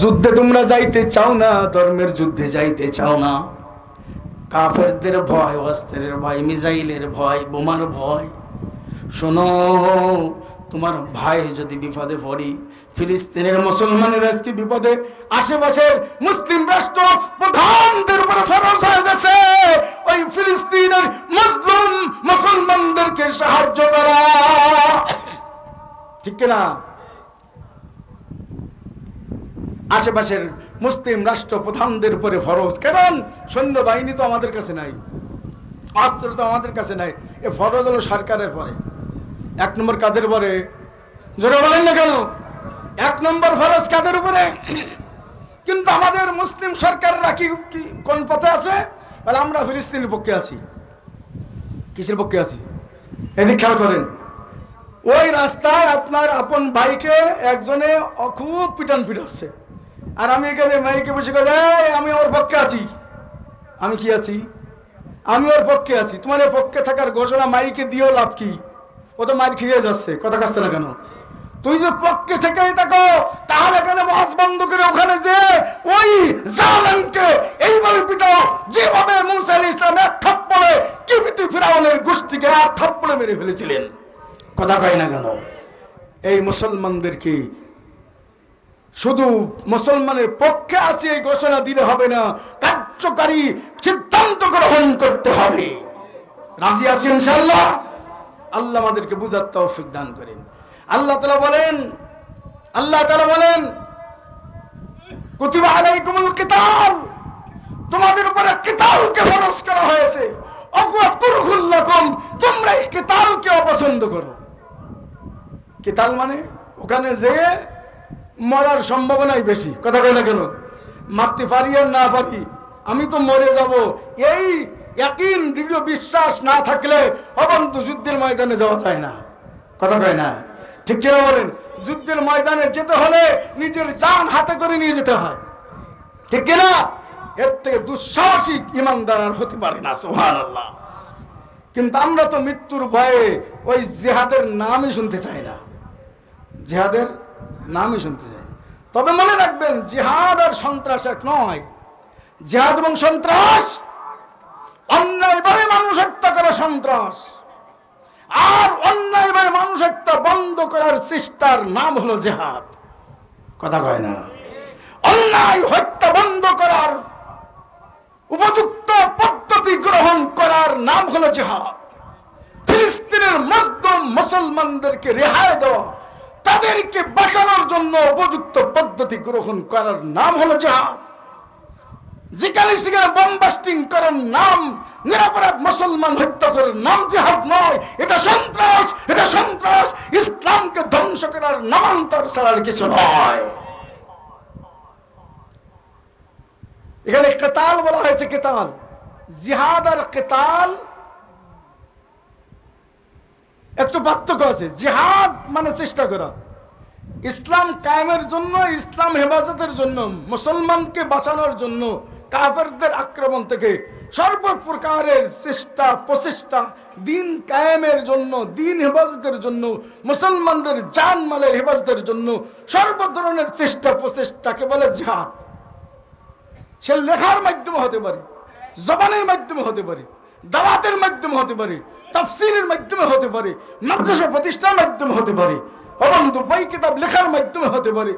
যুদ্ধে তোমরা যাইতে চাও না, ধর্মের যুদ্ধে যাইতে চাও না। কাফেরদের ভয়, অস্ত্রের ভয় মিজাইলের ভয়, বোমার ভয়। শোনো, তোমার ভাই যদি বিপদে পড়ি, ফিলিস্তিনের মুসলমানের আজকে বিপদে আশেপাশের মুসলিম রাষ্ট্র প্রধানদের উপরে ফরজ হয়ে গেছে। ওই ফিলিস্তিনের মুসলিম মুসলমানদেরকে সাহায্য করা। ঠিক কিনা? আশেপাশের মুসলিম রাষ্ট্র প্রধানদের উপরে ফরজ। কারণ সৈন্যবাহিনী তো আমাদের কাছে নাই। অস্ত্র তো আমাদের কাছে নাই। এ ফরজ হলো সরকারের পরে। এক নম্বর কাদের পরে? জোরে বলেন না কেন? এক নম্বর ফরজ কাদের উপরে? কিন্তু আমাদের মুসলিম সরকাররা কি কোন পথে আছে? বলে আমরা ফিলিস্তিনের পক্ষে আছি। কিসের পক্ষে আছি? এদিক খেয়াল করেন। ওই রাস্তায় আপনার আপন বাইকে একজনে খুব পিটান পিটাচ্ছে। আর আমি এখানে মাইকে বসে কথা আমি ওর পক্ষে আছি। আমি কি আছি? আমি ওর পক্ষে আছি। তোমার পক্ষে থাকার ঘোষণা মাইকে দিয়েও লাভ কি? ও তো মার খেয়ে যাচ্ছে, কথা কাছে না কেন? তুই যে পক্ষে থেকেই থাকো, তাহলে এখানে মাছ বন্ধ করে ওখানে যে ওই জালেমকে এইভাবে পিটাও, যেভাবে মুসা আলী ইসলাম এক থাপ্পড়ে কিবিতি ফিরাউনের গোষ্ঠীকে এক থাপ্পড়ে মেরে ফেলেছিলেন। কথা কয় না কেন? এই মুসলমানদেরকে শুধু মুসলমানের পক্ষে আসি এই ঘোষণা দিলে হবে না, কার্যকারী সিদ্ধান্ত গ্রহণ করতে হবে। রাজি আছি ইনশাল্লাহ আল্লাহ আমাদেরকে বুঝার তৌফিক দান করেন। আল্লাহ তালা বলেন, আল্লাহ তালা বলেন তোমাদের উপরে কিতালকে ফরজ করা হয়েছে। তোমরা এই অপছন্দ করো। কিতাল মানে ওখানে যে মরার সম্ভাবনাই বেশি। কথা কয় না কেন? মারতে পারি আর না পারি, আমি তো মরে যাব। এই একই দৃঢ় বিশ্বাস না থাকলে অবন্ত যুদ্ধের ময়দানে যাওয়া যায় না। কথা কয় না? ঠিক কিনা বলেন? যুদ্ধের ময়দানে যেতে হলে নিজের জান হাতে করে নিয়ে যেতে হয়। ঠিক কিনা? এর থেকে দুঃসাহসিক ইমানদার আর হতে পারে না সোহান আল্লাহ কিন্তু আমরা তো মৃত্যুর ভয়ে ওই জেহাদের নামই শুনতে চাই না। জেহাদের নামই শুনতে চাই তবে মনে রাখবেন, জেহাদ আর সন্ত্রাস এক নয়। জেহাদ এবং সন্ত্রাস অন্যায়ভাবে মানুষ হত্যা করা সন্ত্রাস। আর অন্যায়ভাবে মানুষ হত্যা বন্ধ করার চেষ্টার নাম হলো জেহাদ। কথা কয় না। অন্যায় হত্যা বন্ধ করার উপযুক্ত পদ্ধতি গ্রহণ করার নাম হলো জেহাদ। ফিলিস্তিনের মজদুম মুসলমানদেরকে রেহাই দেওয়া তাদেরকে বাঁচানোর জন্য উপযুক্ত পদ্ধতি গ্রহণ করার নাম হলো জেহাদ। যেখানে সেখানে বোমবাস্টিং করার নাম, নিরাপরাধ মুসলমান হত্যা করার নাম জেহাদ নয়। এটা সন্ত্রাস এটা সন্ত্রাস। ইসলামকে ধ্বংস করার নামান্তর ছাড়ার কিছু নয়। এখানে কেতাল বলা হয়েছে কেতাল। জিহাদ আর কেতাল একটু পার্থক্য আছে। জিহাদ মানে চেষ্টা করা। ইসলাম কায়েমের জন্য, ইসলাম হেফাজতের জন্য, মুসলমানকে বাঁচানোর জন্য, কাফেরদের আক্রমণ থেকে সর্বপ্রকারের চেষ্টা, প্রচেষ্টা, দিন কায়েমের জন্য, দিন হেফাজতের জন্য, মুসলমানদের জান মালের হেফাজতের জন্য সর্ব ধরনের চেষ্টা, প্রচেষ্টাকে বলে জিহাদ। সে লেখার মাধ্যমে হতে পারে, জবানের মাধ্যমে হতে পারে। দাওয়াতের মাধ্যমে হতে পারে, তাফসিরের মাধ্যমে হতে পারে, মাদ্রাসা প্রতিষ্ঠার মাধ্যমে হতে পারে, অবন্ধু বই কিতাব লেখার মাধ্যমে হতে পারে।